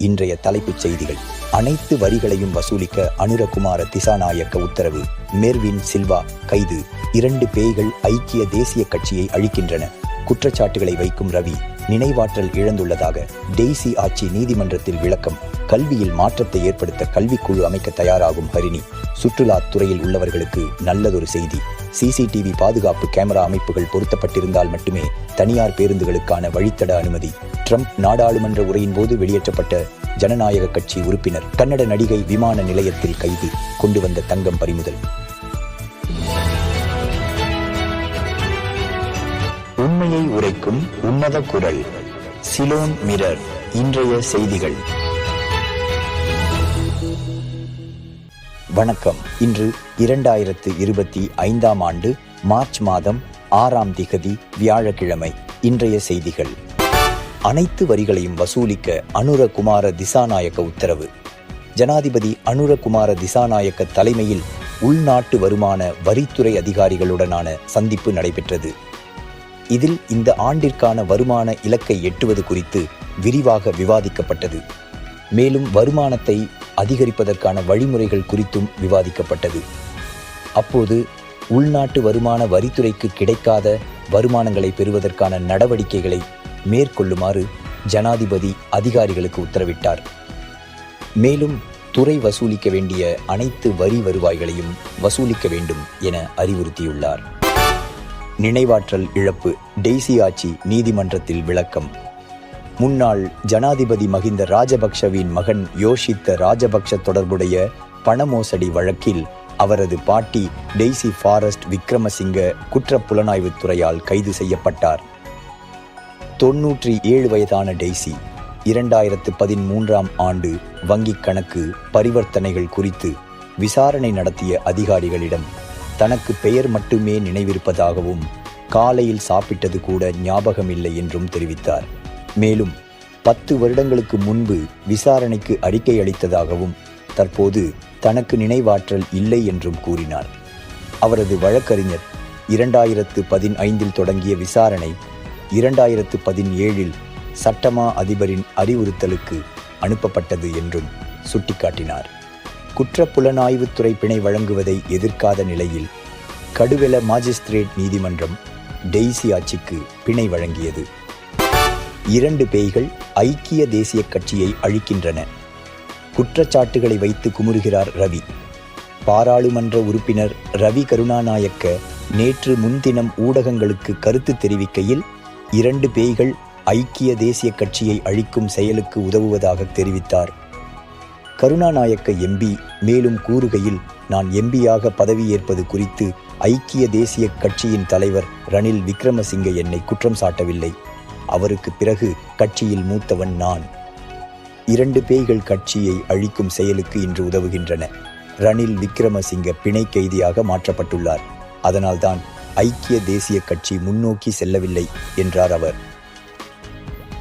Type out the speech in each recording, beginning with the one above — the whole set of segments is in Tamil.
இன்றைய தலைப்புச் செய்திகள். அனைத்து வரிகளையும் வசூலிக்க அனுரகுமார திசாநாயக்க உத்தரவு. மெர்வின் சில்வா கைது. இரண்டு பேய்கள் ஐக்கிய தேசிய கட்சியை அழிக்கின்றன. குற்றச்சாட்டுகளை வைக்கும் ரவி. நினைவாற்றல் இழந்துள்ளதாக டெய்சி ஆட்சி நீதிமன்றத்தில் விளக்கம். கல்வியில் மாற்றத்தை ஏற்படுத்த கல்விக்குழு அமைக்க தயாராகும் ஹரிணி. சுற்றுலாத் துறையில் உள்ளவர்களுக்கு நல்லதொரு செய்தி. சிசிடிவி பாதுகாப்பு கேமரா அமைப்புகள் பொருத்தப்பட்டிருந்தால் மட்டுமே தனியார் பேருந்துகளுக்கான வழித்தட அனுமதி. ட்ரம்ப் நாடாளுமன்ற உரையின் போது வெளியேற்றப்பட்ட ஜனநாயக கட்சி உறுப்பினர். கன்னட நடிகை விமான நிலையத்தில் கைது. கொண்டு வந்த தங்கம் பறிமுதல். உண்மையை உரைக்கும் உன்னத குரல் சிலோன் மிரர் இன்றைய செய்திகள். வணக்கம். இன்று இரண்டாயிரத்து இருபத்தி ஐந்தாம் ஆண்டு மார்ச் மாதம் ஆறாம் திகதி வியாழக்கிழமை. இன்றைய செய்திகள். அனைத்து வரிகளையும் வசூலிக்க அனுரகுமார திசாநாயக்க உத்தரவு. ஜனாதிபதி அனுரகுமார திசாநாயக்க தலைமையில் உள்நாட்டு வருமான வரித்துறை அதிகாரிகளுடனான சந்திப்பு நடைபெற்றது. இதில் இந்த ஆண்டிற்கான வருமான இலக்கை எட்டுவது குறித்து விரிவாக விவாதிக்கப்பட்டது. மேலும் வருமானத்தை அதிகரிப்பதற்கான வழிமுறைகள் குறித்தும் விவாதிக்கப்பட்டது. அப்போது உள்நாட்டு வருமான வரித்துறைக்கு கிடைக்காத வருமானங்களை பெறுவதற்கான நடவடிக்கைகளை மேற்கொள்ளுமாறு ஜனாதிபதி அதிகாரிகளுக்கு உத்தரவிட்டார். மேலும் துறை வசூலிக்க வேண்டிய அனைத்து வரி வருவாய்களையும் வசூலிக்க வேண்டும் என அறிவுறுத்தியுள்ளார். நினைவாற்றல் இழப்பு டெய்சி ஆட்சி நீதிமன்றத்தில் விளக்கம். முன்னாள் ஜனாதிபதி மகிந்த ராஜபக்ஷவின் மகன் யோஷித்த ராஜபக்ஷ தொடர்புடைய பண மோசடி வழக்கில் அவரது பாட்டி டெய்சி ஃபாரஸ்ட் விக்ரமசிங்க குற்றப் புலனாய்வுத் துறையால் கைது செய்யப்பட்டார். தொன்னூற்றி ஏழு வயதான டெய்சி இரண்டாயிரத்து பதிமூன்றாம் ஆண்டு வங்கிக் கணக்கு பரிவர்த்தனைகள் குறித்து விசாரணை நடத்திய அதிகாரிகளிடம் தனக்கு பெயர் மட்டுமே நினைவிருப்பதாகவும் காலையில் சாப்பிட்டது கூட ஞாபகமில்லை என்றும் தெரிவித்தார். மேலும் பத்து வருடங்களுக்கு முன்பு விசாரணைக்கு அறிக்கை அளித்ததாகவும் தற்போது தனக்கு நினைவாற்றல் இல்லை என்றும் கூறினார். அவரது வழக்கறிஞர் இரண்டாயிரத்து பதினைந்தில் தொடங்கிய விசாரணை இரண்டாயிரத்து பதினேழில் சட்டமா அதிபரின் அறிவுறுத்தலுக்கு அனுப்பப்பட்டது என்றும் சுட்டிக்காட்டினார். குற்றப்புலனாய்வுத்துறை பிணை வழங்குவதை எதிர்க்காத நிலையில் கடுவெல மாஜிஸ்திரேட் நீதிமன்றம் டெய்சி ஆட்சிக்கு பிணை வழங்கியது. இரண்டு பேய்கள் ஐக்கிய தேசிய கட்சியை அழிக்கின்றன. குற்றச்சாட்டுகளை வைத்து குமுறுகிறார் ரவி. பாராளுமன்ற உறுப்பினர் ரவி கருணாநாயக்க நேற்று முன்தினம் ஊடகங்களுக்கு கருத்து தெரிவிக்கையில் இரண்டு பேய்கள் ஐக்கிய தேசிய கட்சியை அழிக்கும் செயலுக்கு உதவுவதாக தெரிவித்தார். கருணாநாயக்க எம்பி மேலும் கூறுகையில் நான் எம்பியாக பதவியேற்பது குறித்து ஐக்கிய தேசிய கட்சியின் தலைவர் ரணில் விக்ரமசிங்க என்னை குற்றம் சாட்டவில்லை. அவருக்கு பிறகு கட்சியில் மூத்தவன் நான். இரண்டு பேய்கள் கட்சியை அழிக்கும் செயலுக்கு இன்று உதவுகின்றன. ரணில் விக்ரமசிங்க பிணை கைதியாக மாற்றப்பட்டுள்ளார். அதனால்தான் ஐக்கிய தேசிய கட்சி முன்னோக்கி செல்லவில்லை என்றார் அவர்.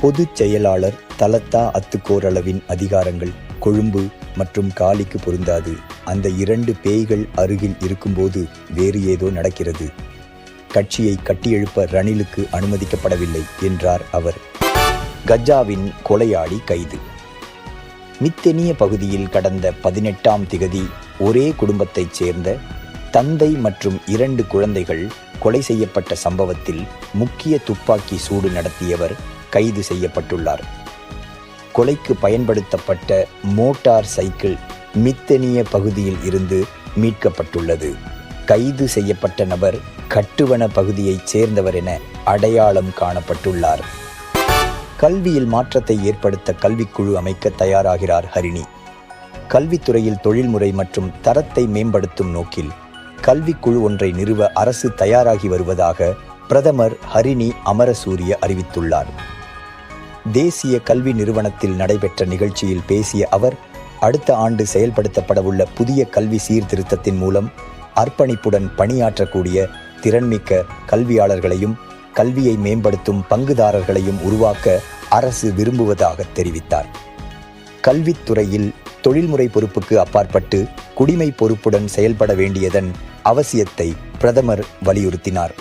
பொதுச் செயலாளர் தலத்தா அத்துக்கோரளவின் அதிகாரங்கள் கொழும்பு மற்றும் காலிக்கு பொருந்தாது. அந்த இரண்டு பேய்கள் அருகில் இருக்கும்போது வேறு ஏதோ நடக்கிறது. கட்சியை கட்டியெழுப்ப ரணிலுக்கு அனுமதிக்கப்படவில்லை என்றார் அவர். கஜாவின் கொலையாளி கைது. மித்தெனிய பகுதியில் கடந்த பதினெட்டாம் திகதி ஒரே குடும்பத்தைச் சேர்ந்த தந்தை மற்றும் இரண்டு குழந்தைகள் கொலை செய்யப்பட்ட சம்பவத்தில் முக்கிய துப்பாக்கி சூடு நடத்தியவர் கைது செய்யப்பட்டுள்ளார். கொலைக்கு பயன்படுத்தப்பட்ட மோட்டார் சைக்கிள் மித்தனிய பகுதியில் இருந்து மீட்கப்பட்டுள்ளது. கைது செய்யப்பட்ட நபர் கட்டுவன பகுதியைச் சேர்ந்தவர் என அடையாளம் காணப்பட்டுள்ளார். கல்வியில் மாற்றத்தை ஏற்படுத்த கல்விக்குழு அமைக்க தயாராகிறார் ஹரிணி. கல்வித்துறையில் தொழில்முறை மற்றும் தரத்தை மேம்படுத்தும் நோக்கில் கல்விக்குழு ஒன்றை நிறுவ அரசு தயாராகி வருவதாக பிரதமர் ஹரிணி அமரசூரிய அறிவித்துள்ளார். தேசிய கல்வி நிறுவனத்தில் நடைபெற்ற நிகழ்ச்சியில் பேசிய அவர் அடுத்த ஆண்டு செயல்படுத்தப்படவுள்ள புதிய கல்வி சீர்திருத்தத்தின் மூலம் அர்ப்பணிப்புடன் பணியாற்றக்கூடிய திறன்மிக்க கல்வியாளர்களையும் கல்வியை மேம்படுத்தும் பங்குதாரர்களையும் உருவாக்க அரசு விரும்புவதாக தெரிவித்தார். கல்வித்துறையில் தொழில்முறை பொறுப்புக்கு அப்பாற்பட்டு குடிமை பொறுப்புடன் செயல்பட வேண்டியதன் அவசியத்தை பிரதமர் வலியுறுத்தினார்.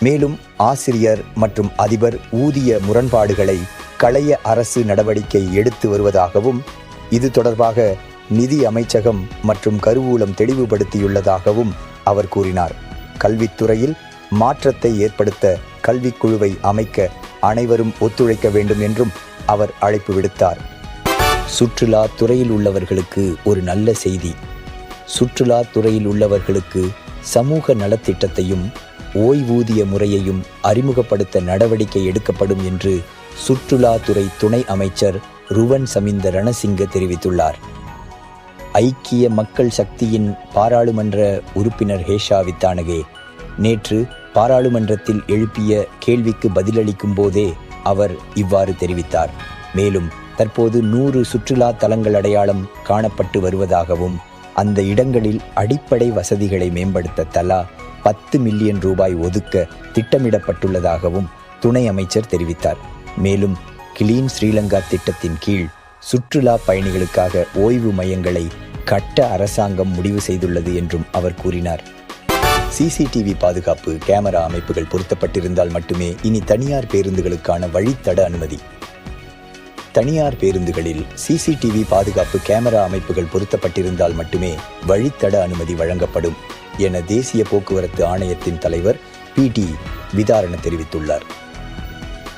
மேலும் ஆசிரியர் மற்றும் அதிபர் ஊதிய முரண்பாடுகளை களைய அரசு நடவடிக்கை எடுத்து வருவதாகவும் இது தொடர்பாக நிதி அமைச்சகம் மற்றும் கருவூலம் தெளிவுபடுத்தியுள்ளதாகவும் அவர் கூறினார். கல்வித்துறையில் மாற்றத்தை ஏற்படுத்த கல்விக்குழுவை அமைக்க அனைவரும் ஒத்துழைக்க வேண்டும் என்றும் அவர் அழைப்பு விடுத்தார். சுற்றுலா துறையில் உள்ளவர்களுக்கு ஒரு நல்ல செய்தி. சுற்றுலா துறையில் உள்ளவர்களுக்கு சமூக நலத்திட்டத்தையும் ஓய்வூதிய முறையையும் அறிமுகப்படுத்த நடவடிக்கை எடுக்கப்படும் என்று சுற்றுலாத்துறை துணை அமைச்சர் ருவன் சமிந்த ரணசிங்க தெரிவித்துள்ளார். ஐக்கிய மக்கள் சக்தியின் பாராளுமன்ற உறுப்பினர் ஹேஷா வித்தானகே நேற்று பாராளுமன்றத்தில் எழுப்பிய கேள்விக்கு பதிலளிக்கும் போதே அவர் இவ்வாறு தெரிவித்தார். மேலும் தற்போது நூறு சுற்றுலா தலங்கள் அடையாளம் காணப்பட்டு வருவதாகவும் அந்த இடங்களில் அடிப்படை வசதிகளை மேம்படுத்த தலா பத்து மில்லியன் ரூபாய் ஒதுக்க திட்டமிடப்பட்டுள்ளதாகவும் துணை அமைச்சர் தெரிவித்தார். மேலும் கிளீன் ஸ்ரீலங்கா திட்டத்தின் கீழ் சுற்றுலா பயணிகளுக்காக ஓய்வு மையங்களை கட்ட அரசாங்கம் முடிவு செய்துள்ளது என்றும் அவர் கூறினார். சிசிடிவி பாதுகாப்பு கேமரா அமைப்புகள் பொருத்தப்பட்டிருந்தால் மட்டுமே இனி தனியார் பேருந்துகளுக்கான வழித்தட அனுமதி தனியார் பேருந்துகளில் சிசிடிவி பாதுகாப்பு கேமரா அமைப்புகள் பொருத்தப்பட்டிருந்தால் மட்டுமே வழித்தட அனுமதி வழங்கப்படும் என தேசிய போக்குவரத்து ஆணையத்தின் தலைவர் பி டி விதாரண தெரிவித்துள்ளார்.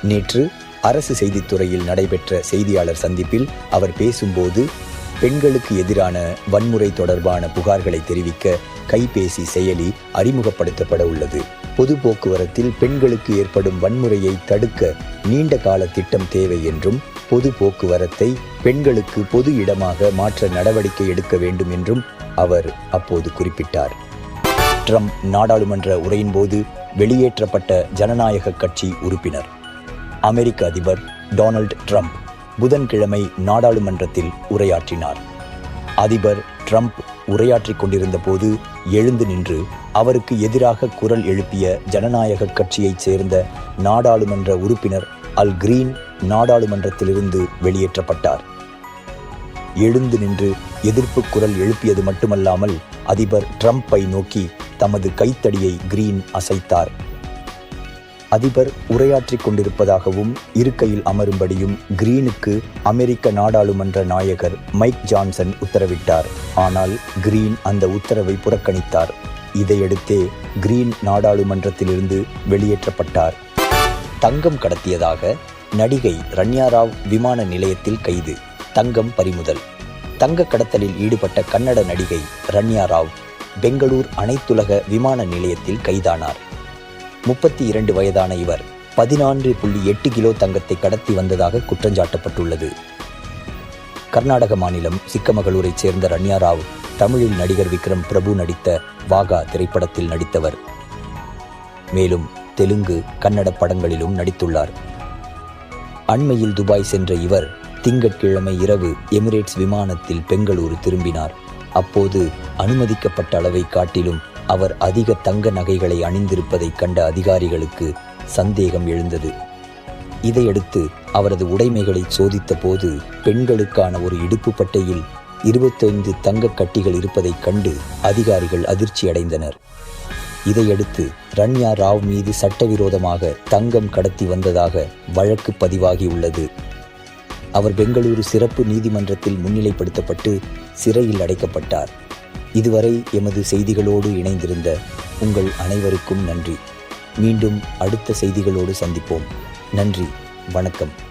நேற்று அரசு செய்தித்துறையில் நடைபெற்ற செய்தியாளர் சந்திப்பில் அவர் பேசும்போது பெண்களுக்கு எதிரான வன்முறை தொடர்பான புகார்களை தெரிவிக்க கைபேசி செயலி அறிமுகப்படுத்தப்பட உள்ளது. பொது போக்குவரத்தில் பெண்களுக்கு ஏற்படும் வன்முறையை தடுக்க நீண்ட கால திட்டம் தேவை என்றும் பொது போக்குவரத்தை பெண்களுக்கு பொது இடமாக மாற்ற நடவடிக்கை எடுக்க வேண்டும் என்றும் அவர் அப்போது குறிப்பிட்டார். ட்ரம்ப் நாடாளுமன்ற உரையின் போது வெளியேற்றப்பட்ட ஜனநாயக கட்சி உறுப்பினர். அமெரிக்க அதிபர் டொனால்ட் ட்ரம்ப் புதன்கிழமை நாடாளுமன்றத்தில் உரையாற்றினார். அதிபர் ட்ரம்ப் உரையாற்றிக் கொண்டிருந்த போது எழுந்து நின்று அவருக்கு எதிராக குரல் எழுப்பிய ஜனநாயக கட்சியைச் சேர்ந்த நாடாளுமன்ற உறுப்பினர் அல் கிரீன் நாடாளுமன்றத்திலிருந்து வெளியேற்றப்பட்டார். எழுந்து நின்று எதிர்ப்பு குரல் எழுப்பியது மட்டுமல்லாமல் அதிபர் ட்ரம்ப்பை நோக்கி தமது கைத்தடியை கிரீன் அசைத்தார். அதிபர் உரையாற்றிக் கொண்டிருப்பதாகவும் இருக்கையில் அமரும்படியும் கிரீனுக்கு அமெரிக்க நாடாளுமன்ற நாயகர் மைக் ஜான்சன் உத்தரவிட்டார். ஆனால் கிரீன் அந்த உத்தரவை புறக்கணித்தார். இதையடுத்தே கிரீன் நாடாளுமன்றத்திலிருந்து வெளியேற்றப்பட்டார். தங்கம் கடத்தியதாக நடிகை ரன்யா ராவ் விமான நிலையத்தில் கைது தங்கம் பறிமுதல். தங்க கடத்தலில் ஈடுபட்ட கன்னட நடிகை ரன்யா ராவ் பெங்களூர் அனைத்துலக விமான நிலையத்தில் கைதானார். முப்பத்தி இரண்டு வயதான இவர் பதினான்கு புள்ளி எட்டு கிலோ தங்கத்தை கடத்தி வந்ததாக குற்றஞ்சாட்டப்பட்டுள்ளது. கர்நாடக மாநிலம் சிக்கமகளூரைச் சேர்ந்த ரன்யா ராவ் தமிழில் நடிகர் விக்ரம் பிரபு நடித்த வாகா திரைப்படத்தில் நடித்தவர். மேலும் தெலுங்கு கன்னட படங்களிலும் நடித்துள்ளார். அண்மையில் துபாய் சென்ற இவர் திங்கட்கிழமை இரவு எமிரேட்ஸ் விமானத்தில் பெங்களூரு திரும்பினார். அப்போது அனுமதிக்கப்பட்ட அளவை காட்டிலும் அவர் அதிக தங்க நகைகளை அணிந்திருப்பதைக் கண்ட அதிகாரிகளுக்கு சந்தேகம் எழுந்தது. இதையடுத்து அவரது உடைமைகளை சோதித்த போது பெண்களுக்கான ஒரு இடுப்பு பட்டையில் இருபத்தைந்து தங்க கட்டிகள் இருப்பதைக் கண்டு அதிகாரிகள் அதிர்ச்சியடைந்தனர். இதையடுத்து ரன்யா ராவ் மீது சட்டவிரோதமாக தங்கம் கடத்தி வந்ததாக வழக்கு பதிவாகியுள்ளது. அவர் பெங்களூரு சிறப்பு நீதிமன்றத்தில் முன்னிலைப்படுத்தப்பட்டு சிறையில் அடைக்கப்பட்டார். இதுவரை எமது செய்திகளோடு இணைந்திருந்த உங்கள் அனைவருக்கும் நன்றி. மீண்டும் அடுத்த செய்திகளோடு சந்திப்போம். நன்றி. வணக்கம்.